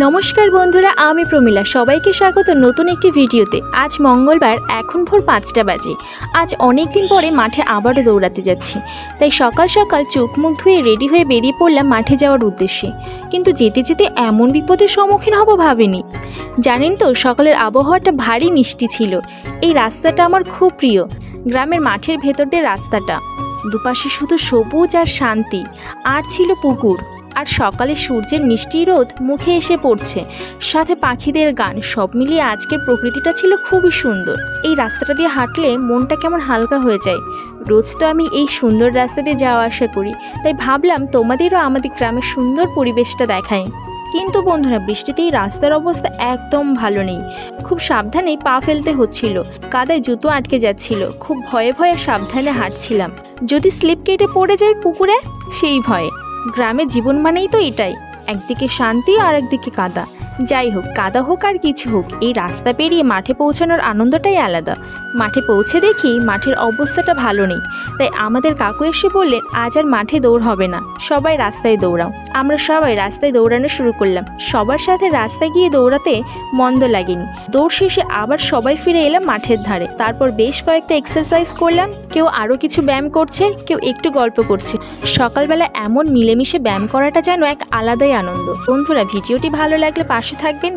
নমস্কার বন্ধুরা, আমি প্রমীলা। সবাইকে স্বাগত নতুন একটি ভিডিওতে। আজ মঙ্গলবার, এখন ভোর পাঁচটা বাজে। আজ অনেক দিন পরে মাঠে আবারও দৌড়াতে যাচ্ছি। তাই সকাল সকাল চোখ মুখ ধুয়ে রেডি হয়ে বেরিয়ে পড়লাম মাঠে যাওয়ার উদ্দেশ্যে। কিন্তু যেতে যেতে এমন বিপদের সম্মুখীন হব ভাবিনি। জানেন তো, সকালের আবহাওয়াটা ভারী মিষ্টি ছিল। এই রাস্তাটা আমার খুব প্রিয়। গ্রামের মাঠের ভেতর দিয়ে রাস্তাটা। দুপাশে শুধু সবুজ আর শান্তি। আর ছিল পুকুর। আর সকালে সূর্যের মিষ্টি রোদ মুখে এসে পড়ছে। সাথে পাখিদের গান, সব মিলিয়ে আজকের প্রকৃতিটা ছিল খুবই সুন্দর। এই রাস্তাটা দিয়ে হাঁটলে মনটা কেমন হালকা হয়ে যায়। রোজ তো আমি এই সুন্দর রাস্তা দিয়ে যাওয়া আসা করি। তাই ভাবলাম তোমাদেরও আমাদের গ্রামের সুন্দর পরিবেশটা দেখাই। কিন্তু বন্ধুরা, বৃষ্টিতে এই রাস্তার অবস্থা একদম ভালো নেই। খুব সাবধানে পা ফেলতে হচ্ছিল। কাদায় জুতো আটকে যাচ্ছিল। খুব ভয়ে ভয়ে সাবধানে হাঁটছিলাম। যদি স্লিপ কেটে পড়ে যায় পুকুরে, সেই ভয়ে। গ্রামের জীবন মানেই তো এটাই। একদিকে শান্তি আর একদিকে কাদা। যাই হোক, কাদা হোক আর কিছু হোক, এই রাস্তা পেরিয়ে মাঠে পৌঁছানোর আনন্দটাই আলাদা। মাঠে পৌঁছে দেখি মাঠের অবস্থাটা ভালো নেই। তাই আমাদের কাকু এসে বললেন, আজ আর মাঠে দৌড় হবে না, সবাই রাস্তায় দৌড়াও। আমরা সবাই রাস্তায় দৌড়ানো শুরু করলাম। সবার সাথে রাস্তায় গিয়ে দৌড়াতে মন্দ লাগেনি। দৌড় শেষে আবার সবাই ফিরে এলাম মাঠের ধারে। তারপর বেশ কয়েকটা এক্সারসাইজ করলাম। কেউ আরও কিছু ব্যায়াম করছে, কেউ একটু গল্প করছে। সকালবেলা এমন মিলেমিশে ব্যায়াম করাটা যেন এক আলাদাই আনন্দ। বন্ধুরা, ভিডিওটি ভালো লাগলে পাশে থাকবেন।